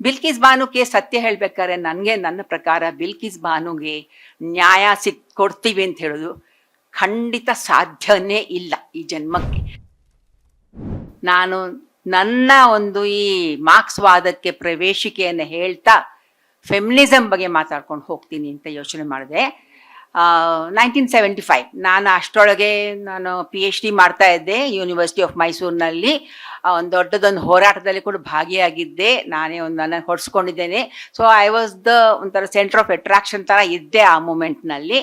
ಬಿಲ್ಕಿಸ್ ಬಾನುಗೆ ಸತ್ಯ ಹೇಳ್ಬೇಕಾದ್ರೆ ನನಗೆ ನನ್ನ ಪ್ರಕಾರ ಬಿಲ್ಕಿಸ್ ಬಾನುಗೆ ನ್ಯಾಯ ಸಿಕ್ ಕೊಡ್ತೀವಿ ಅಂತ ಹೇಳೋದು. ಖಂಡಿತ ಸಾಧ್ಯನೇ ಇಲ್ಲ ಈ ಜನ್ಮಕ್ಕೆ. ನಾನು ನನ್ನ ಒಂದು ಈ ಮಾರ್ಕ್ಸ್ ವಾದಕ್ಕೆ ಪ್ರವೇಶಿಕೆಯನ್ನು ಹೇಳ್ತಾ ಫೆಮಿನಿಸಮ್ ಬಗ್ಗೆ ಮಾತಾಡ್ಕೊಂಡು ಹೋಗ್ತೀನಿ ಅಂತ ಯೋಚನೆ ಮಾಡಿದೆ. ನೈನ್ಟೀನ್ ಸೆವೆಂಟಿ ಫೈವ್ ನಾನು ಅಷ್ಟರೊಳಗೆ ನಾನು ಪಿ ಎಚ್ ಡಿ ಮಾಡ್ತಾ ಇದ್ದೆ ಯೂನಿವರ್ಸಿಟಿ ಆಫ್ ಮೈಸೂರಿನಲ್ಲಿ ಒಂದು ದೊಡ್ಡದೊಂದು ಹೋರಾಟದಲ್ಲಿ ಕೂಡ ಭಾಗಿಯಾಗಿದ್ದೆ. ನಾನೇ ಒಂದು ನನ್ನ ಹೊಡ್ಸ್ಕೊಂಡಿದ್ದೇನೆ. ಸೊ ಐ ವಾಸ್ ದ ಒಂಥರ ಸೆಂಟರ್ ಆಫ್ ಅಟ್ರಾಕ್ಷನ್ ಥರ ಇದ್ದೆ ಆ ಮೂಮೆಂಟ್ನಲ್ಲಿ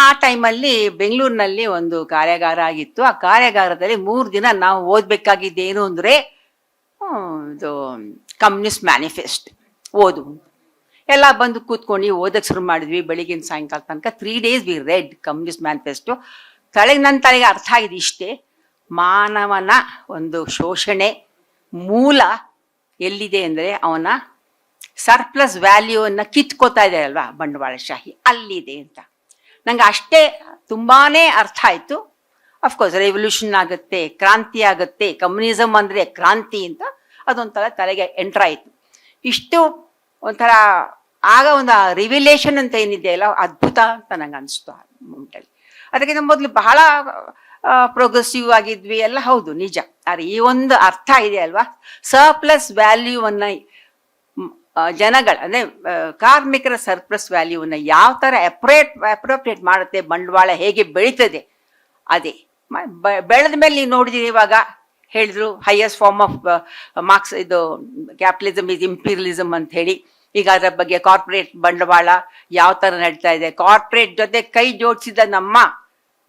ಆ ಟೈಮಲ್ಲಿ ಬೆಂಗಳೂರಿನಲ್ಲಿ ಒಂದು ಕಾರ್ಯಾಗಾರ ಆಗಿತ್ತು. ಆ ಕಾರ್ಯಾಗಾರದಲ್ಲಿ ಮೂರು ದಿನ ನಾವು ಓದಬೇಕಾಗಿದ್ದೇನು ಅಂದರೆ ಇದು ಕಮ್ಯುನಿಸ್ಟ್ ಮ್ಯಾನಿಫೆಸ್ಟ್ ಓದು. ಎಲ್ಲ ಬಂದು ಕೂತ್ಕೊಂಡು ಓದಕ್ಕೆ ಶುರು ಮಾಡಿದ್ವಿ ಬೆಳಿಗಿನ ಸಾಯಂಕಾಲ ತನಕ. Three days we read communist manifesto ತಲೆಗೆ ನನ್ನ ತಲೆಗೆ ಅರ್ಥ ಆಗಿದೆ ಇಷ್ಟೇ. ಮಾನವನ ಒಂದು ಶೋಷಣೆ ಮೂಲ ಎಲ್ಲಿದೆ ಅಂದರೆ ಅವನ ಸರ್ಪ್ಲಸ್ ವ್ಯಾಲ್ಯೂವನ್ನು ಕಿತ್ಕೋತಾ ಇದೆ ಅಲ್ವಾ ಬಂಡವಾಳಶಾಹಿ. ಅಲ್ಲಿದೆ ಅಂತ. ನಂಗೆ ಅಷ್ಟೇ ತುಂಬಾನೇ ಅರ್ಥ ಆಯಿತು. ಅಫ್ಕೋರ್ಸ್ ರೆವಲ್ಯೂಷನ್ ಆಗುತ್ತೆ, ಕ್ರಾಂತಿ ಆಗುತ್ತೆ ಕಮ್ಯುನಿಸಮ್ ಅಂದರೆ ಕ್ರಾಂತಿ ಅಂತ ಅದೊಂಥರ ತಲೆಗೆ ಎಂಟ್ರ್ ಆಯಿತು. ಇಷ್ಟು ಒಂಥರ ಆಗ ಒಂದು ರಿವಿಲೇಷನ್ ಅಂತ ಏನಿದೆ ಅಲ್ಲ, ಅದ್ಭುತ ಅಂತ ನಂಗೆ ಅನಿಸ್ತು ಆ ಮೂಮೆಂಟಲ್ಲಿ ಅದಕ್ಕಿಂತ ಮೊದಲು ಬಹಳ ಪ್ರೋಗ್ರೆಸಿವ್ ಆಗಿದ್ವಿ. ಎಲ್ಲ ಹೌದು, ನಿಜ. ಆದರೆ ಈ ಒಂದು ಅರ್ಥ ಇದೆ ಅಲ್ವಾ? ಸರ್ಪ್ಲಸ್ ವ್ಯಾಲ್ಯೂವನ್ನು ಜನಗಳ, ಅಂದರೆ ಕಾರ್ಮಿಕರ ಸರ್ಪ್ಲಸ್ ವ್ಯಾಲ್ಯೂವನ್ನು ಯಾವ ಥರ ಅಪ್ರೇಟ್ ಅಪ್ರೋಪ್ರಿಯೇಟ್ ಮಾಡುತ್ತೆ, ಬಂಡವಾಳ ಹೇಗೆ ಬೆಳೀತದೆ, ಅದೇ. ಬೆಳೆದ ಮೇಲೆ ನೀವು ನೋಡಿದಿರಿ ಇವಾಗ. ಹೇಳಿದ್ರು ಹೈಯೆಸ್ಟ್ ಫಾರ್ಮ್ ಆಫ್ ಮಾರ್ಕ್ಸ್ ಇದು ಕ್ಯಾಪಿಟಲಿಸಮ್ ಇಸ್ ಇಂಪೀರಿಯಲಿಸಮ್ ಅಂತ ಹೇಳಿ. ಈಗ ಅದರ ಬಗ್ಗೆ ಕಾರ್ಪೊರೇಟ್ ಬಂಡವಾಳ ಯಾವ ಥರ ನಡೀತಾ ಇದೆ? ಕಾರ್ಪೊರೇಟ್ ಜೊತೆ ಕೈ ಜೋಡಿಸಿದ ನಮ್ಮ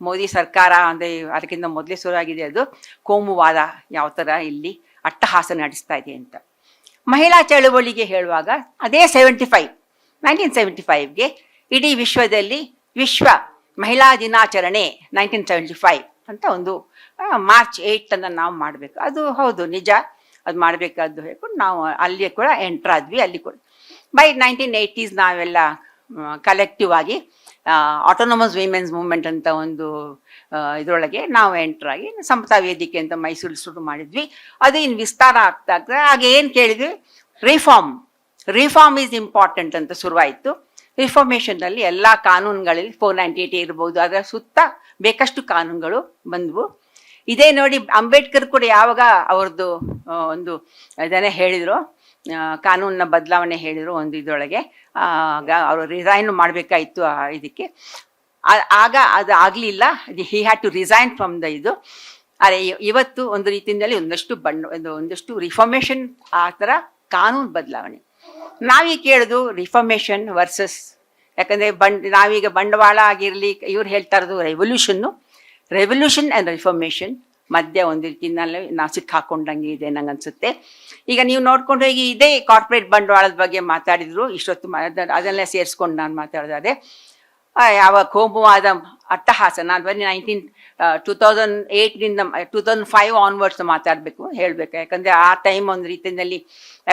ಮೋದಿ ಸರ್ಕಾರ ಅಂದರೆ ಅದಕ್ಕಿಂತ ಮೊದಲೇ ಶುರುವಾಗಿದೆ ಅದು. ಕೋಮುವಾದ ಯಾವ ಥರ ಇಲ್ಲಿ ಅಟ್ಟಹಾಸ ನಡೆಸ್ತಾ ಇದೆ ಅಂತ. ಮಹಿಳಾ ಚಳುವಳಿಗೆ ಹೇಳುವಾಗ ಅದೇ ಸೆವೆಂಟಿ ಫೈವ್ ನೈನ್ಟೀನ್ ಸೆವೆಂಟಿ ಫೈವ್ಗೆ ಇಡೀ ವಿಶ್ವದಲ್ಲಿ ವಿಶ್ವ ಮಹಿಳಾ ದಿನಾಚರಣೆ ನೈನ್ಟೀನ್ ಸೆವೆಂಟಿ ಫೈವ್ ಅಂತ ಒಂದು ಮಾರ್ಚ್ ಏಯ್ಟ್ ಅನ್ನು ನಾವು ಮಾಡಬೇಕು. ಅದು ಹೌದು, ನಿಜ. ಅದು ಮಾಡಬೇಕಾದ್ದು ಹೇಳ್ಕೊಂಡು ನಾವು ಅಲ್ಲಿ ಕೂಡ ಎಂಟ್ರ್ ಆದ್ವಿ, ಅಲ್ಲಿ ಕೂಡ. ಬೈ ನೈನ್ಟೀನ್ ಏಯ್ಟೀಸ್ ನಾವೆಲ್ಲ ಕಲೆಕ್ಟಿವ್ ಆಗಿ ಆಟೋನಮಸ್ ವಿಮೆನ್ಸ್ ಮೂವ್ಮೆಂಟ್ ಅಂತ ಒಂದು ಇದರೊಳಗೆ ನಾವು ಎಂಟ್ರಾಗಿ ಸಮತಾ ವೇದಿಕೆ ಅಂತ ಮೈಸೂರು ಶುರು ಮಾಡಿದ್ವಿ. ಅದು ಇನ್ನು ವಿಸ್ತಾರ ಆಗ್ತಾ ಆಗ್ತದೆ ಆಗ ಏನು ಕೇಳಿದ್ವಿ? ರಿಫಾರ್ಮ್ ರಿಫಾರ್ಮ್ ಈಸ್ ಇಂಪಾರ್ಟೆಂಟ್ ಅಂತ ಶುರುವಾಯಿತು. ರಿಫಾರ್ಮೇಷನ್ನಲ್ಲಿ ಎಲ್ಲ ಕಾನೂನುಗಳಲ್ಲಿ ಫೋರ್ ನೈಂಟಿ ಏಟ್ ಇರ್ಬೋದು, ಅದರ ಸುತ್ತ ಬೇಕಷ್ಟು ಕಾನೂನುಗಳು ಬಂದವು. ಇದೇ ನೋಡಿ ಅಂಬೇಡ್ಕರ್ ಕೂಡ ಯಾವಾಗ ಅವ್ರದ್ದು ಒಂದು ಇದನ್ನೇ ಹೇಳಿದರು ಕಾನೂನಿನ ಬದಲಾವಣೆ ಹೇಳಿದರು ಒಂದು ಇದರೊಳಗೆ. ಆಗ ಅವರು ರಿಸೈನ್ ಮಾಡಬೇಕಾಯಿತು ಇದಕ್ಕೆ. ಆಗ ಅದು ಆಗಲಿಲ್ಲ. He had to resign from the ಇದು. ಅರೆ ಇವತ್ತು ಒಂದು ರೀತಿಯಲ್ಲಿ ಒಂದಷ್ಟು ಬಣ್ಣ, ಒಂದು, ಒಂದಷ್ಟು ರಿಫಾರ್ಮೇಷನ್ ಆ ಥರ ಕಾನೂನು ಬದಲಾವಣೆ. ನಾವೀಗ ಕೇಳೋದು ರಿಫಾರ್ಮೇಷನ್ ವರ್ಸಸ್ ಯಾಕಂದರೆ ಬಂಡ್ ನಾವೀಗ ಬಂಡವಾಳ ಆಗಿರಲಿ ಇವ್ರು ಹೇಳ್ತಾ ಇರೋದು ರೆವಲ್ಯೂಷನ್ನು ರೆವಲ್ಯೂಷನ್ ಆ್ಯಂಡ್ ರಿಫಾರ್ಮೇಷನ್ ಮಧ್ಯ ಒಂದು ರೀತಿನಲ್ಲಿ ನಾವು ಸಿಕ್ಕಾಕೊಂಡಂಗೆ ಇದೆ ನಂಗೆ ಅನ್ಸುತ್ತೆ. ಈಗ ನೀವು ನೋಡ್ಕೊಂಡು ಹೋಗಿ ಇದೇ ಕಾರ್ಪೊರೇಟ್ ಬಂಡವಾಳದ ಬಗ್ಗೆ ಮಾತಾಡಿದ್ರು ಇಷ್ಟೊತ್ತು ಮಾ- ಅದ- ಅದನ್ನೇ ಸೇರಿಸ್ಕೊಂಡು ನಾನು ಮಾತಾಡಿದೆ ಆ, ಯಾವ ಕೋಮುವಾದ ಅಟ್ಟಹಾಸ. ನಾನು ಬರೀ ನೈನ್ಟೀನ್ ಟೂ ತೌಸಂಡ್ ಏಯ್ಟ್ನಿಂದ ಟೂ ತೌಸಂಡ್ ಫೈವ್ ಆನ್ವರ್ಡ್ಸ್ ಮಾತಾಡಬೇಕು, ಹೇಳಬೇಕು. ಯಾಕಂದರೆ ಆ ಟೈಮ್ ಒಂದು ರೀತಿಯಲ್ಲಿ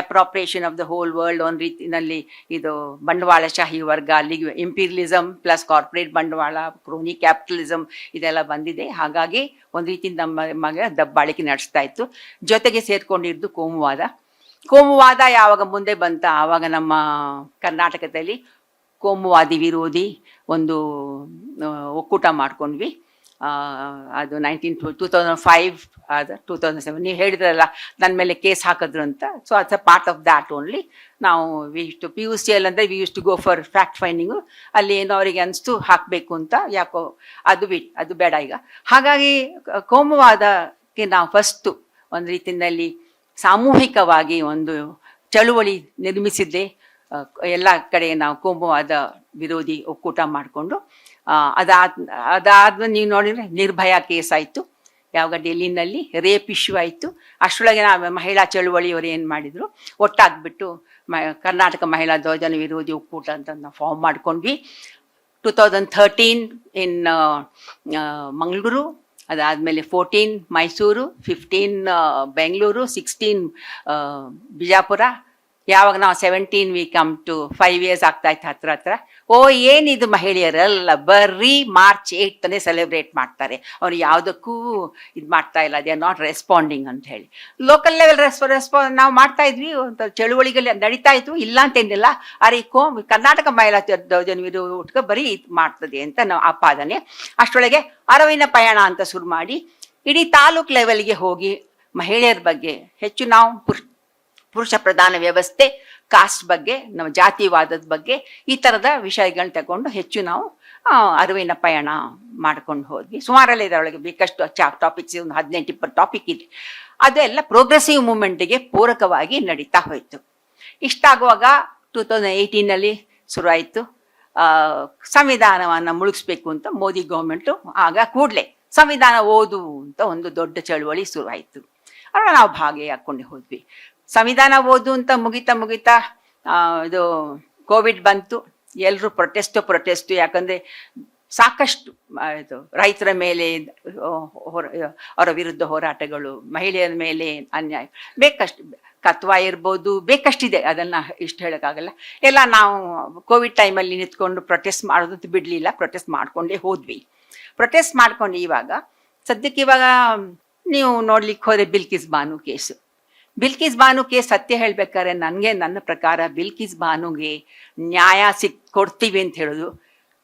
appropriation of the whole world ಒಂದು ರೀತಿಯಲ್ಲಿ ಇದು ಬಂಡವಾಳಶಾಹಿ ವರ್ಗ, ಅಲ್ಲಿಗೆ ಇಂಪೀರಿಯಲಿಸಮ್ ಪ್ಲಸ್ ಕಾರ್ಪೊರೇಟ್ ಬಂಡವಾಳ ಕ್ರೋನಿ ಕ್ಯಾಪಿಟಲಿಸಮ್ ಇದೆಲ್ಲ ಬಂದಿದೆ. ಹಾಗಾಗಿ ಒಂದು ರೀತಿಯಿಂದ ನಮ್ಮ ಮಗ ದಬ್ಬಾಳಿಕೆ ನಡೆಸ್ತಾ ಇತ್ತು. ಜೊತೆಗೆ ಸೇರ್ಕೊಂಡಿದ್ದು ಕೋಮುವಾದ. ಕೋಮುವಾದ ಯಾವಾಗ ಮುಂದೆ ಬಂತ? ಆವಾಗ ನಮ್ಮ ಕರ್ನಾಟಕದಲ್ಲಿ ಕೋಮುವಾದಿ ವಿರೋಧಿ ಒಂದು ಒಕ್ಕೂಟ ಮಾಡ್ಕೊಂಡ್ವಿ. ಅದು nineteen to two thousand five ಅದು ಟೂ ತೌಸಂಡ್ ಸೆವೆನ್ ನೀವು ಹೇಳಿದ್ರಲ್ಲ ನನ್ನ ಮೇಲೆ ಕೇಸ್ ಹಾಕಿದ್ರು ಅಂತ. So it's a part of that only ನಾವು we to P U C L ಅಂದರೆ we use to go for fact finding ಅಲ್ಲಿ ಏನೋ ಅವರಿಗೆ ಅನಿಸ್ತು, ಹಾಕಬೇಕು ಅಂತ ಯಾಕೋ, ಅದು ಬಿಟ್, ಅದು ಬೇಡ ಈಗ. ಹಾಗಾಗಿ, ಕೋಮುವಾದಕ್ಕೆ ನಾವು ಫಸ್ಟು ಒಂದು ರೀತಿಯಲ್ಲಿ ಸಾಮೂಹಿಕವಾಗಿ ಒಂದು ಚಳುವಳಿ ನಿರ್ಮಿಸಿದ್ದೆ. ಎಲ್ಲ ಕಡೆ ನಾವು ಕೋಮುವಾದ ವಿರೋಧಿ ಒಕ್ಕೂಟ ಮಾಡಿಕೊಂಡು ಅದಾದ ಅದಾದ್ಮೇಲೆ ನೀವು ನೋಡಿದ್ರೆ ನಿರ್ಭಯ ಕೇಸ್ ಆಯಿತು. ಯಾವಾಗ ಡೆಲ್ಲಿನಲ್ಲಿ ರೇಪ್ ಇಶ್ಯೂ ಆಯಿತು. ಅಷ್ಟರೊಳಗೆ ನಾವು ಮಹಿಳಾ ಚಳುವಳಿಯವರು ಏನು ಮಾಡಿದರು? ಒಟ್ಟಾಗ್ಬಿಟ್ಟು ಮ, ಕರ್ನಾಟಕ ಮಹಿಳಾ ಧ್ವಜನ ವಿರೋಧಿ ಒಕ್ಕೂಟ ಅಂತ ನಾವು ಫಾರ್ಮ್ ಮಾಡ್ಕೊಂಡ್ವಿ. Two thousand thirteen in Mangaluru, ಅದಾದಮೇಲೆ fourteen Mysuru fifteen Bengaluru sixteen Bijapur ಯಾವಾಗ ನಾವು seventeen we come to five years ಆಗ್ತಾ ಇತ್ತು ಹತ್ರ ಹತ್ರ, ಓ, ಏನಿದು ಮಹಿಳೆಯರಲ್ಲ ಬರೀ ಮಾರ್ಚ್ ಏಟ್ ತನೆ ಸೆಲೆಬ್ರೇಟ್ ಮಾಡ್ತಾರೆ. ಅವ್ರು ಯಾವುದಕ್ಕೂ ಇದು ಮಾಡ್ತಾ ಇಲ್ಲ ದೇ ಆರ್ ನಾಟ್ ರೆಸ್ಪಾಂಡಿಂಗ್ ಅಂತ ಹೇಳಿ. ಲೋಕಲ್ ಲೆವೆಲ್ ರೆಸ್ಪಾ ರೆಸ್ಪಾಂಡ್ ನಾವು ಮಾಡ್ತಾ ಇದ್ವಿ, ಒಂದು ಚಳುವಳಿಗಳು ನಡೀತಾ ಇತ್ತು, ಇಲ್ಲ ಅಂತೇನಿಲ್ಲ ಅರೆ, ಕೋ, ಕರ್ನಾಟಕ ಮಹಿಳಾ ದೌರ್ಜನ್ಯ ಉಟ್ಕ ಬರೀ ಇದು ಮಾಡ್ತದೆ ಅಂತ ನಾವು ಆಪಾದನೆ. ಅಷ್ಟರೊಳಗೆ ಅರವಿನ ಪಯಣ ಅಂತ ಶುರು ಮಾಡಿ, ಇಡೀ ತಾಲೂಕ್ ಲೆವೆಲ್ಗೆ ಹೋಗಿ ಮಹಿಳೆಯರ ಬಗ್ಗೆ ಹೆಚ್ಚು ನಾವು ಪುರುಷ ಪ್ರಧಾನ ವ್ಯವಸ್ಥೆ ಕಾಸ್ಟ್ ಬಗ್ಗೆ, ನಮ್ಮ ಜಾತಿವಾದದ ಬಗ್ಗೆ ಈ ಥರದ ವಿಷಯಗಳನ್ನ ತಗೊಂಡು ಹೆಚ್ಚು ನಾವು ಅರಿವಿನ ಪಯಣ ಮಾಡ್ಕೊಂಡು ಹೋದ್ವಿ. ಸುಮಾರಲ್ಲ ಇದರೊಳಗೆ ಬೇಕಷ್ಟು ಟಾಪಿಕ್ಸ್ ಒಂದು ಹದಿನೆಂಟು, ಇಪ್ಪತ್ತು ಟಾಪಿಕ್ ಇದೆ. ಅದೆಲ್ಲ ಪ್ರೋಗ್ರೆಸಿವ್ ಮೂಮೆಂಟ್ಗೆ ಪೂರಕವಾಗಿ ನಡೀತಾ ಹೋಯಿತು. ಇಷ್ಟಾಗುವಾಗ ಟೂ ತೌಸಂಡ್ ಏಯ್ಟೀನಲ್ಲಿ ಶುರುವಾಯಿತು. ಸಂವಿಧಾನವನ್ನು ಮುಳುಗಿಸ್ಬೇಕು ಅಂತ ಮೋದಿ ಗೌರ್ಮೆಂಟು ಆಗ ಕೂಡಲೇ ಸಂವಿಧಾನ ಓದು ಅಂತ ಒಂದು ದೊಡ್ಡ ಚಳುವಳಿ ಶುರುವಾಯಿತು. ಅವಾಗ ನಾವು ಭಾಗಿಯಾಕೊಂಡು ಹೋದ್ವಿ. ಸಂವಿಧಾನ ಓದು ಅಂತ ಮುಗಿತಾ ಮುಗಿತಾ ಇದು ಕೋವಿಡ್ ಬಂತು. ಎಲ್ಲರೂ ಪ್ರೊಟೆಸ್ಟು ಪ್ರೊಟೆಸ್ಟು. ಯಾಕಂದ್ರೆ ಸಾಕಷ್ಟು ಇದು ರೈತರ ಮೇಲೆ ಅವರ ವಿರುದ್ಧ ಹೋರಾಟಗಳು, ಮಹಿಳೆಯರ ಮೇಲೆ ಅನ್ಯಾಯ. ಬೇಕಷ್ಟು, ಕತ್ವ ಇರ್ಬೋದು, ಬೇಕಷ್ಟಿದೆ. ಅದನ್ನ ಇಷ್ಟು ಹೇಳೋಕ್ಕಾಗಲ್ಲ. ಎಲ್ಲ ನಾವು ಕೋವಿಡ್ ಟೈಮಲ್ಲಿ ನಿಂತ್ಕೊಂಡು ಪ್ರೊಟೆಸ್ಟ್ ಮಾಡೋದಂತೂ ಬಿಡಲಿಲ್ಲ. ಪ್ರೊಟೆಸ್ಟ್ ಮಾಡಿಕೊಂಡೇ ಹೋದ್ವಿ. ಪ್ರೊಟೆಸ್ಟ್ ಮಾಡ್ಕೊಂಡು ಇವಾಗ, ಸದ್ಯಕ್ಕೆ ಇವಾಗ, ನೀವು ನೋಡ್ಲಿಕ್ಕೆ ಹೋದ್ರೆ ಬಿಲ್ಕಿಸ್ ಬಾನು ಕೇಸು. ಬಿಲ್ಕಿಸ್ ಬಾನುಗೆ ಸತ್ಯ ಹೇಳ್ಬೇಕಾದ್ರೆ ನನಗೆ ನನ್ನ ಪ್ರಕಾರ ಬಿಲ್ಕಿಸ್ ಬಾನುಗೆ ನ್ಯಾಯ ಸಿಕ್ ಕೊಡ್ತೀವಿ ಅಂತ ಹೇಳೋದು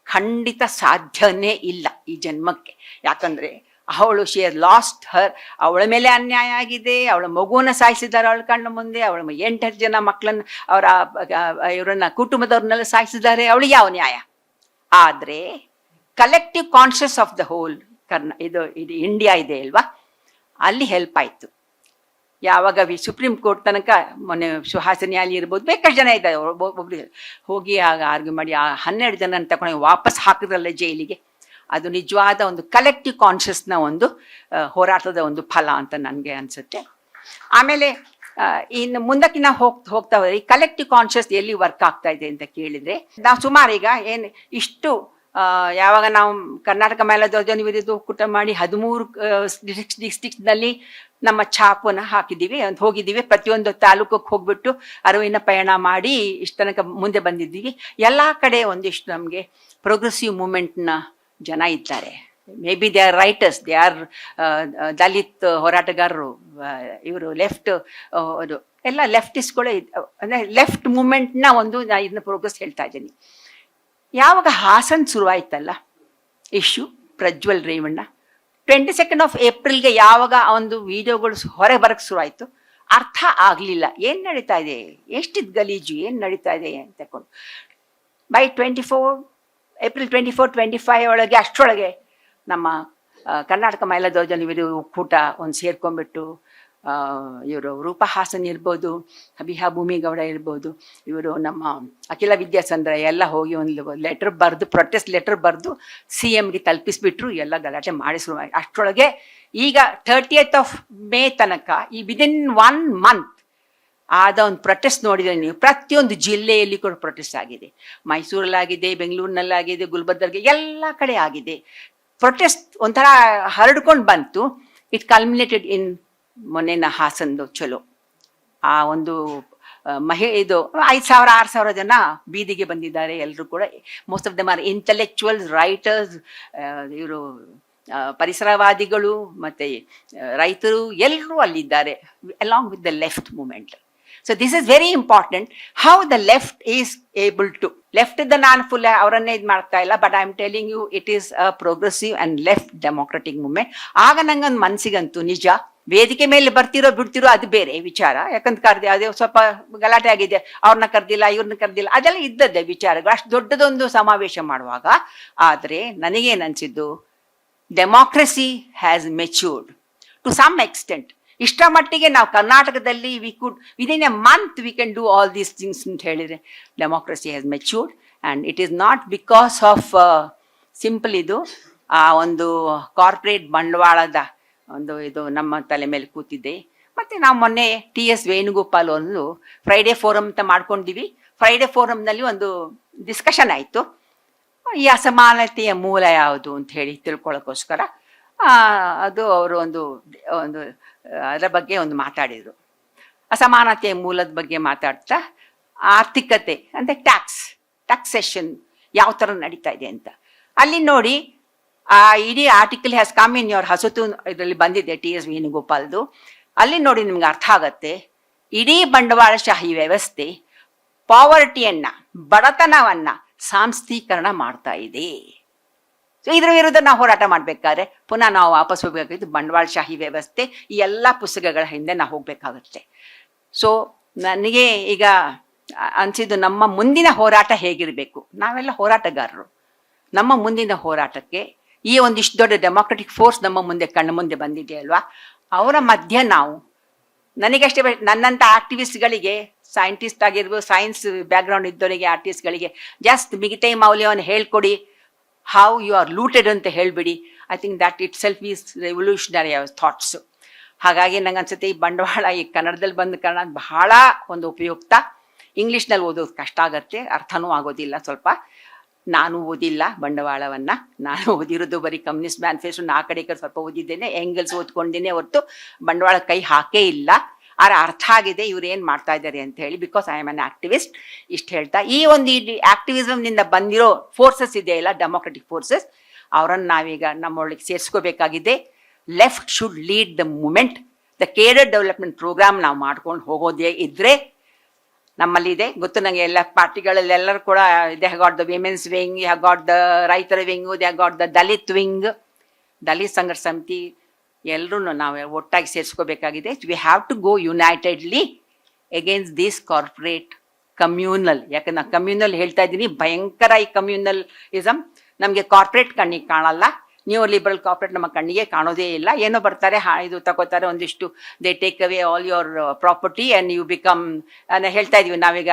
ಖಂಡಿತ ಸಾಧ್ಯನೇ ಇಲ್ಲ ಈ ಜನ್ಮಕ್ಕೆ. ಯಾಕಂದ್ರೆ ಅವಳು ಶಿ ಹರ್ ಲಾಸ್ಟ್ ಹರ್ ಅವಳ ಮೇಲೆ ಅನ್ಯಾಯ ಆಗಿದೆ, ಅವಳ ಮಗುವನ್ನ ಸಾಯಿಸಿದ್ದಾರೆ ಅವಳ ಕಣ್ಣು ಮುಂದೆ, ಅವಳ ಎಂಟತ್ತು ಜನ ಮಕ್ಕಳನ್ನ, ಅವರ ಇವರನ್ನ ಕುಟುಂಬದವ್ರನ್ನೆಲ್ಲ ಸಾಯಿಸಿದ್ದಾರೆ, ಅವಳಿಗೆ ಯಾವ ನ್ಯಾಯ? ಆದ್ರೆ collective conscious of the whole ಕರ್ನ, ಇದು ಇದು ಇಂಡಿಯಾ ಇದೆ ಅಲ್ವಾ? ಅಲ್ಲಿ ಹೆಲ್ಪ್ ಆಯ್ತು. ಯಾವಾಗ ವಿ ಸುಪ್ರೀಂ ಕೋರ್ಟ್ ತನಕ ಮೊನ್ನೆ ಸುಹಾಸಿನಿ ಅಲ್ಲಿ ಇರ್ಬೋದು, ಬೇಕಷ್ಟು ಜನ ಇದ್ದಾರೆ. ಒಬ್ಬ- ಒಬ್ರು ಹೋಗಿ ಆಗ ಆರ್ಗ್ಯೂ ಮಾಡಿ, ಆ ಹನ್ನೆರಡು ಜನ ತಗೊಂಡು ವಾಪಸ್ ಹಾಕಿದ್ರಲ್ಲ ಜೈಲಿಗೆ. ಅದು ನಿಜವಾದ ಒಂದು ಕಲೆಕ್ಟಿವ್ ಕಾನ್ಷಿಯಸ್ನ ಒಂದು ಹೋರಾಟದ ಒಂದು ಫಲ ಅಂತ ನನಗೆ ಅನಿಸುತ್ತೆ. ಆಮೇಲೆ ಇನ್ನು ಮುಂದಕ್ಕಿನ ಹೋಗ್, ಹೋಗ್ತಾ ಹೋದ್ರೆ ಈ ಕಲೆಕ್ಟಿವ್ ಕಾನ್ಷಿಯಸ್ ಎಲ್ಲಿ ವರ್ಕ್ ಆಗ್ತಾ ಇದೆ ಅಂತ ಕೇಳಿದ್ರೆ, ನಾವು ಸುಮಾರು ಈಗ ಏನು ಇಷ್ಟು ಯಾವಾಗ ನಾವು ಕರ್ನಾಟಕ ಮಹಿಳಾ ಧ್ವಜನ ವಿರುದ್ಧ ಒಕ್ಕೂಟ ಮಾಡಿ ಹದಿಮೂರು ಡಿಸ್ಟಿಕ್ಸ್ನಲ್ಲಿ ನಮ್ಮ ಛಾಪನ್ನ ಹಾಕಿದ್ದೀವಿ ಅಂತ ಹೋಗಿದ್ದೀವಿ. ಪ್ರತಿಯೊಂದು ತಾಲೂಕಕ್ಕೆ ಹೋಗ್ಬಿಟ್ಟು ಅರಿವಿನ ಪಯಣ ಮಾಡಿ ಇಷ್ಟು ತನಕ ಮುಂದೆ ಬಂದಿದ್ದೀವಿ. ಎಲ್ಲ ಕಡೆ ಒಂದಿಷ್ಟು ನಮಗೆ ಪ್ರೋಗ್ರೆಸಿವ್ ಮೂಮೆಂಟ್ನ ಜನ ಇದ್ದಾರೆ. May be they are writers they are Dalit ಹೋರಾಟಗಾರರು ಇವರು ಲೆಫ್ಟ್ ಅದು ಎಲ್ಲ ಲೆಫ್ಟಿಸ್ಟ್ಗಳೇ ಅಂದರೆ ಲೆಫ್ಟ್ ಮೂಮೆಂಟ್ನ ಒಂದು ನಾ ಇದನ್ನ ಪ್ರೋಗ್ರೆಸ್ ಹೇಳ್ತಾ ಇದ್ದೀನಿ. ಯಾವಾಗ Hassan ಶುರುವಾಯ್ತಲ್ಲ issue Prajwal Revanna twenty second of ಏಪ್ರಿಲ್ಗೆ ಯಾವಾಗ ಆ ಒಂದು ವಿಡಿಯೋಗಳು ಹೊರಗೆ ಬರಕ್ಕೆ ಶುರುವಾಯಿತು? ಅರ್ಥ ಆಗಲಿಲ್ಲ. ಏನು ನಡೀತಾ ಇದೆ? ಎಷ್ಟಿದ್ ಗಲೀಜು? ಏನು ನಡೀತಾ ಇದೆ ಅಂತ ತಕೊಂಡು by twenty four April twenty four twenty five ಒಳಗೆ ಅಷ್ಟರೊಳಗೆ ನಮ್ಮ ಕರ್ನಾಟಕ ಮಹಿಳಾ ದೌರ್ಜನ್ಯ ಕೂಟ ಒಕ್ಕೂಟ ಒಂದು ಸೇರ್ಕೊಂಡ್ಬಿಟ್ಟು ಇವರು ರೂಪಾ ಹಾಸನ್ ಇರ್ಬೋದು, ಅಭಿಹಾ ಭೂಮಿಗೌಡ ಇರ್ಬೋದು, ಇವರು ನಮ್ಮ ಅಖಿಲ ವಿದ್ಯಾಸಂದ್ರ ಎಲ್ಲ ಹೋಗಿ ಒಂದು ಲೆಟರ್ ಬರೆದು ಪ್ರೊಟೆಸ್ಟ್ ಲೆಟರ್ ಬರೆದು ಸಿ ಎಮ್ಗೆ ತಲುಪಿಸ್ಬಿಟ್ರು, ಎಲ್ಲ ಗಲಾಟೆ ಮಾಡಿ ಶುರು ಅಷ್ಟರೊಳಗೆ ಈಗ ತರ್ಟಿಯತ್ ಆಫ್ ಮೇ ತನಕ, ಈ ವಿದಿನ್ ಒನ್ ಮಂತ್ ಆದ ಒಂದು ಪ್ರೊಟೆಸ್ಟ್ ನೋಡಿದ್ರೆ ನೀವು, ಪ್ರತಿಯೊಂದು ಜಿಲ್ಲೆಯಲ್ಲಿ ಕೂಡ ಪ್ರೊಟೆಸ್ಟ್ ಆಗಿದೆ. ಮೈಸೂರಲ್ಲಾಗಿದೆ, ಬೆಂಗಳೂರಿನಲ್ಲಾಗಿದೆ ಗುಲ್ಬರ್ಗಲ್ಲಿ ಎಲ್ಲ ಕಡೆ ಆಗಿದೆ. ಪ್ರೊಟೆಸ್ಟ್ ಒಂಥರ ಹರಡ್ಕೊಂಡು ಬಂತು. ಇಟ್ ಕಲ್ಮಿನೇಟೆಡ್ ಇನ್ ಮೊನ್ನೆನ ಹಾಸನ್ದು ಚಲೋ. ಆ ಒಂದು ಮಹಿ ಇದು ಐದು ಸಾವಿರ, ಆರು ಸಾವಿರ ಜನ ಬೀದಿಗೆ ಬಂದಿದ್ದಾರೆ ಎಲ್ಲರೂ ಕೂಡ. Most of them are intellectual writers ಇವರು ಪರಿಸರವಾದಿಗಳು, ಮತ್ತೆ ರೈತರು ಎಲ್ಲರೂ ಅಲ್ಲಿದ್ದಾರೆ along with the left movement so this is very important how the left is able to left ಇದ್ದ ನಾನು ಫುಲ್ ಅವರನ್ನೇ ಇದು ಮಾಡ್ತಾ ಇಲ್ಲ but I am telling you it is a progressive and left democratic movement ಆಗ ನಂಗೊಂದು ಮನ್ಸಿಗಂತೂ ನಿಜ ವೇದಿಕೆ ಮೇಲೆ ಬರ್ತಿರೋ ಬಿಡ್ತಿರೋ ಅದು ಬೇರೆ ವಿಚಾರ. ಯಾಕಂತ ಕರೆದೆ, ಅದೇ ಸ್ವಲ್ಪ ಗಲಾಟೆ ಆಗಿದೆ, ಅವ್ರನ್ನ ಕರೆದಿಲ್ಲ, ಇವ್ರನ್ನ ಕರೆದಿಲ್ಲ, ಅದೆಲ್ಲ ಇದ್ದದ್ದೇ ವಿಚಾರಗಳು. ಅಷ್ಟು ದೊಡ್ಡದೊಂದು ಸಮಾವೇಶ ಮಾಡುವಾಗ, ಆದರೆ ನನಗೇನು ಅನ್ಸಿದ್ದು, democracy has matured. To some extent. ಇಷ್ಟ ಮಟ್ಟಿಗೆ ನಾವು ಕರ್ನಾಟಕದಲ್ಲಿ we could, within a month we can do all these things ಅಂತ ಹೇಳಿದರೆ, democracy has matured and it is not because of simple ಇದು, ಆ, ಒಂದು ಕಾರ್ಪೊರೇಟ್ ಬಂಡವಾಳದ ಒಂದು ಇದು ನಮ್ಮ ತಲೆ ಮೇಲೆ ಕೂತಿದೆ ಮತ್ತೆ ನಾವು ಮೊನ್ನೆ ಟಿ ಎಸ್ ವೇಣುಗೋಪಾಲ್ ಒಂದು ಫ್ರೈಡೇ ಫೋರಮ್ ಅಂತ ಮಾಡ್ಕೊಂಡಿವಿ ಫ್ರೈಡೇ ಫೋರಮ್ನಲ್ಲಿ ಒಂದು ಡಿಸ್ಕಷನ್ ಆಯಿತು. ಈ ಅಸಮಾನತೆಯ ಮೂಲ ಯಾವುದು ಅಂತ ಹೇಳಿ ತಿಳ್ಕೊಳ್ಳೋಕ್ಕೋಸ್ಕರ ಅದು ಅವರು ಒಂದು ಒಂದು, ಅದರ ಬಗ್ಗೆ ಒಂದು ಮಾತಾಡಿದರು. ಅಸಮಾನತೆಯ ಮೂಲದ ಬಗ್ಗೆ ಮಾತಾಡ್ತಾ, ಆರ್ಥಿಕತೆ, ಅಂದರೆ ಟ್ಯಾಕ್ಸ್ ಟ್ಯಾಕ್ಸೇಷನ್ ಯಾವ ಥರ ನಡೀತಾ ಇದೆ ಅಂತ. ಅಲ್ಲಿ ನೋಡಿ ಆ ಇಡೀ article has come in your ಹಸತು ಇದರಲ್ಲಿ ಬಂದಿದೆ ಟಿ ಎಸ್ ವೇಣುಗೋಪಾಲ್ದು. ಅಲ್ಲಿ ನೋಡಿ ನಿಮ್ಗೆ ಅರ್ಥ ಆಗತ್ತೆ. ಇಡೀ ಬಂಡವಾಳಶಾಹಿ ವ್ಯವಸ್ಥೆ ಪಾವರ್ಟಿಯನ್ನ ಬಡತನವನ್ನ ಸಾಂಸ್ಥೀಕರಣ ಮಾಡ್ತಾ ಇದೆ. ಸೊ ಇದ್ರ ವಿರುದ್ಧ ನಾವು ಹೋರಾಟ ಮಾಡ್ಬೇಕಾದ್ರೆ ಪುನಃ ನಾವು ವಾಪಸ್ ಹೋಗ್ಬೇಕಾಗಿದ್ದು ಬಂಡವಾಳಶಾಹಿ ವ್ಯವಸ್ಥೆ. ಈ ಎಲ್ಲ ಪುಸ್ತಕಗಳ ಹಿಂದೆ ನಾವು ಹೋಗ್ಬೇಕಾಗತ್ತೆ. ಸೊ ನನಗೆ ಈಗ ಅನ್ಸಿದ್ದು ನಮ್ಮ ಮುಂದಿನ ಹೋರಾಟ ಹೇಗಿರಬೇಕು? ನಾವೆಲ್ಲ ಹೋರಾಟಗಾರರು. ನಮ್ಮ ಮುಂದಿನ ಹೋರಾಟಕ್ಕೆ ಈ ಒಂದಿಷ್ಟು ದೊಡ್ಡ ಡೆಮೋಕ್ರೆಟಿಕ್ ಫೋರ್ಸ್ ನಮ್ಮ ಮುಂದೆ, ಕಣ್ಣ ಮುಂದೆ ಬಂದಿದೆ ಅಲ್ವಾ? ಅವರ ಮಧ್ಯ ನಾವು, ನನಗಷ್ಟೇ ನನ್ನಂಥ ಆಕ್ಟಿವಿಸ್ಟ್ಗಳಿಗೆ ಸೈಂಟಿಸ್ಟ್ ಆಗಿರ್ಬೋದು ಸೈನ್ಸ್ ಬ್ಯಾಕ್ಗ್ರೌಂಡ್ ಇದ್ದವರಿಗೆ ಆರ್ಟಿಸ್ಟ್ಗಳಿಗೆ ಜಸ್ಟ್ ಮಿಗತೆ ಮೌಲ್ಯವನ್ನು ಹೇಳ್ಕೊಡಿ. ಹೌ ಯು ಆರ್ ಲೂಟೆಡ್ ಅಂತ ಹೇಳಿಬಿಡಿ. I think that itself is revolutionary thoughts ಹಾಗಾಗಿ ನಂಗೆ ಅನ್ಸುತ್ತೆ ಈ ಬಂಡವಾಳ, ಈ ಕನ್ನಡದಲ್ಲಿ ಬಂದ ಕಾರಣ ಬಹಳ ಒಂದು ಉಪಯುಕ್ತ. ಇಂಗ್ಲೀಷ್ನಲ್ಲಿ ಓದೋದು ಕಷ್ಟ ಆಗುತ್ತೆ, ಅರ್ಥನೂ ಆಗೋದಿಲ್ಲ ಸ್ವಲ್ಪ. ನಾನು ಓದಿಲ್ಲ ಬಂಡವಾಳವನ್ನ. ನಾನು ಓದಿರೋದು ಬರೀ ಕಮ್ಯುನಿಸ್ಟ್ ಮ್ಯಾನಿಫೆಸ್ಟೋ ನಾ ಕಡೆ ಕಡೆ ಸ್ವಲ್ಪ ಓದಿದ್ದೇನೆ ಎಂಗಲ್ಸ್ ಓದ್ಕೊಂಡಿದ್ದೇನೆ, ಹೊರತು ಬಂಡವಾಳ ಕೈ ಹಾಕೇ ಇಲ್ಲ. ಆದ್ರೆ ಅರ್ಥ ಆಗಿದೆ ಇವ್ರು ಏನು ಮಾಡ್ತಾ ಇದ್ದಾರೆ ಅಂತ ಹೇಳಿ because I am an activist ಇಷ್ಟು ಹೇಳ್ತಾ. ಈ ಒಂದು ಆಕ್ಟಿವಿಸಮ್ನಿಂದ ಬಂದಿರೋ ಫೋರ್ಸಸ್ ಇದೆಯಲ್ಲ ಡೆಮೋಕ್ರೆಟಿಕ್ ಫೋರ್ಸಸ್ ಅವರನ್ನು ನಾವೀಗ ನಮ್ಮೊಳಗೆ ಸೇರಿಸ್ಕೋಬೇಕಾಗಿದೆ. Left should lead the movement the cadre development programme ನಾವು ಮಾಡ್ಕೊಂಡು ಹೋಗೋದೇ ಇದ್ರೆ ನಮ್ಮಲ್ಲಿ ಇದೆ ಗೊತ್ತು ನನಗೆ ಎಲ್ಲ ಪಾರ್ಟಿಗಳಲ್ಲಿ ಎಲ್ಲರೂ ಕೂಡ they got the women's wing they got the ರೈತರ wing they got the Dalit wing Dalit Sangharsha Samiti ಎಲ್ಲರೂ ನಾವು ಒಟ್ಟಾಗಿ ಸೇರಿಸ್ಕೋಬೇಕಾಗಿದೆ. We have to go unitedly against this corporate communal ಯಾಕಂದ್ರೆ ನಾನು ಕಮ್ಯೂನಲ್ ಹೇಳ್ತಾ ಇದ್ದೀನಿ, ಭಯಂಕರ ಈ ಕಮ್ಯೂನಲ್ ಇಸಮ್ ನಮಗೆ ಕಾರ್ಪೊರೇಟ್ ಕಣ್ಣಿಗೆ ಕಾಣಲ್ಲ. ನ್ಯೂ ಲಿಬರಲ್ ಕಾರ್ಪೊರೇಟ್ ನಮ್ಮ ಕಣ್ಣಿಗೆ ಕಾಣೋದೇ ಇಲ್ಲ. ಏನೋ ಬರ್ತಾರೆ ಇದು ತಗೋತಾರೆ, ಒಂದಿಷ್ಟು they take away all your property and you become ಹೇಳ್ತಾ ಇದೀವಿ ನಾವೀಗ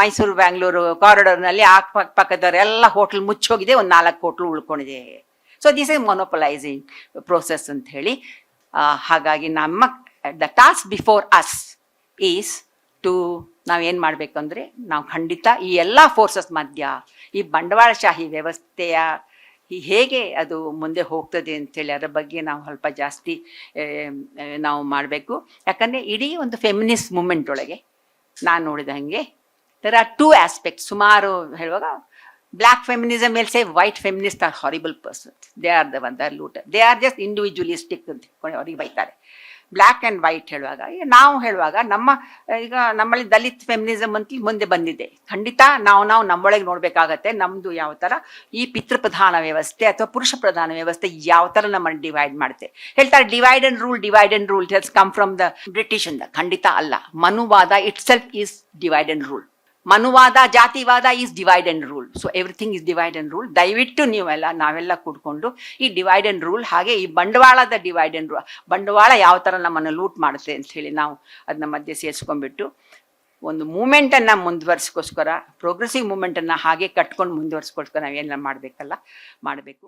ಮೈಸೂರು ಬ್ಯಾಂಗ್ಳೂರು ಕಾರಿಡಾರ್ನಲ್ಲಿ ಆ ಪಕ್ಕ ಪಕ್ಕದವರೆಲ್ಲ ಹೋಟ್ಲ್ ಮುಚ್ಚೋಗಿದೆ, ಒಂದು ನಾಲ್ಕು hotel ಉಳ್ಕೊಂಡಿದೆ. So this is monopolising process ಅಂತ ಹೇಳಿ ಹಾಗಾಗಿ ನಮ್ಮ the task before us is to ನಾವು ನಾವೇನು ಮಾಡಬೇಕಂದ್ರೆ, ನಾವು ಖಂಡಿತ ಈ ಎಲ್ಲ ಫೋರ್ಸಸ್ ಮಧ್ಯ, ಈ ಬಂಡವಾಳಶಾಹಿ ವ್ಯವಸ್ಥೆಯ ಹೇಗೆ ಅದು ಮುಂದೆ ಹೋಗ್ತದೆ ಅಂತೇಳಿ ಅದರ ಬಗ್ಗೆ ನಾವು ಸ್ವಲ್ಪ ಜಾಸ್ತಿ ನಾವು ಮಾಡಬೇಕು. ಯಾಕಂದರೆ ಇಡೀ ಒಂದು ಫೆಮಿನಿಸ್ಟ್ ಮೂಮೆಂಟ್ ಒಳಗೆ ನಾನು ನೋಡಿದ ಹಾಗೆ ದರ್ ಆರ್ ಟೂ ಆಸ್ಪೆಕ್ಟ್ ಸುಮಾರು ಹೇಳುವಾಗ ಬ್ಲ್ಯಾಕ್ ಫೆಮಿನಿಸಮ್ ಮೇಲೆ say white feminist are horrible person they are the one the looter they are just individualistic ಅಂತ ಅವ್ರಿಗೆ ಬೈತಾರೆ. ಬ್ಲ್ಯಾಕ್ ಆ್ಯಂಡ್ ವೈಟ್ ಹೇಳುವಾಗ. ಈಗ ನಾವು ಹೇಳುವಾಗ ನಮ್ಮ, ಈಗ ನಮ್ಮಲ್ಲಿ ದಲಿತ್ ಫೆಮಿನಿಸಮ್ ಅಂತ ಮುಂದೆ ಬಂದಿದೆ. ಖಂಡಿತ ನಾವು ನಾವು ನಮ್ಮೊಳಗೆ ನೋಡ್ಬೇಕಾಗತ್ತೆ ನಮ್ದು ಯಾವ ಥರ ಈ ಪಿತೃಪ್ರಧಾನ ವ್ಯವಸ್ಥೆ ಅಥವಾ ಪುರುಷ ಪ್ರಧಾನ ವ್ಯವಸ್ಥೆ ಯಾವ ಥರ ನಮ್ಮನ್ನು ಡಿವೈಡ್ ಮಾಡುತ್ತೆ. ಹೇಳ್ತಾರೆ divide and rule divide and rule come from the British ಇಂದ ಖಂಡಿತ ಅಲ್ಲ. ಮನುವಾದ itself is divide and rule ಮನುವಾದ, ಜಾತಿವಾದ is divide and rule so everything is divide and rule ದಯವಿಟ್ಟು ನೀವೆಲ್ಲ, ನಾವೆಲ್ಲ ಕೂಡ್ಕೊಂಡು ಈ ಡಿವೈಡ್ ಅಂಡ್ ರೂಲ್ ಹಾಗೆ ಈ ಬಂಡವಾಳದ ಡಿವೈಡ್ ಅಂಡ್ ರೂಲ್ ಬಂಡವಾಳ ಯಾವ ಥರ ನಮ್ಮನ್ನು ಲೂಟ್ ಮಾಡುತ್ತೆ ಅಂತ ಹೇಳಿ ನಾವು ಅದನ್ನ ಮಧ್ಯೆ ಸೇರಿಸ್ಕೊಂಡ್ಬಿಟ್ಟು ಒಂದು ಮೂಮೆಂಟನ್ನು ಮುಂದುವರ್ಸ್ಕೋಸ್ಕರ ಪ್ರೋಗ್ರೆಸಿವ್ ಮೂಮೆಂಟನ್ನು ಹಾಗೆ ಕಟ್ಕೊಂಡು ನಾವು ನಾವೇನೆಲ್ಲ ಮಾಡಬೇಕಲ್ಲ, ಮಾಡಬೇಕು.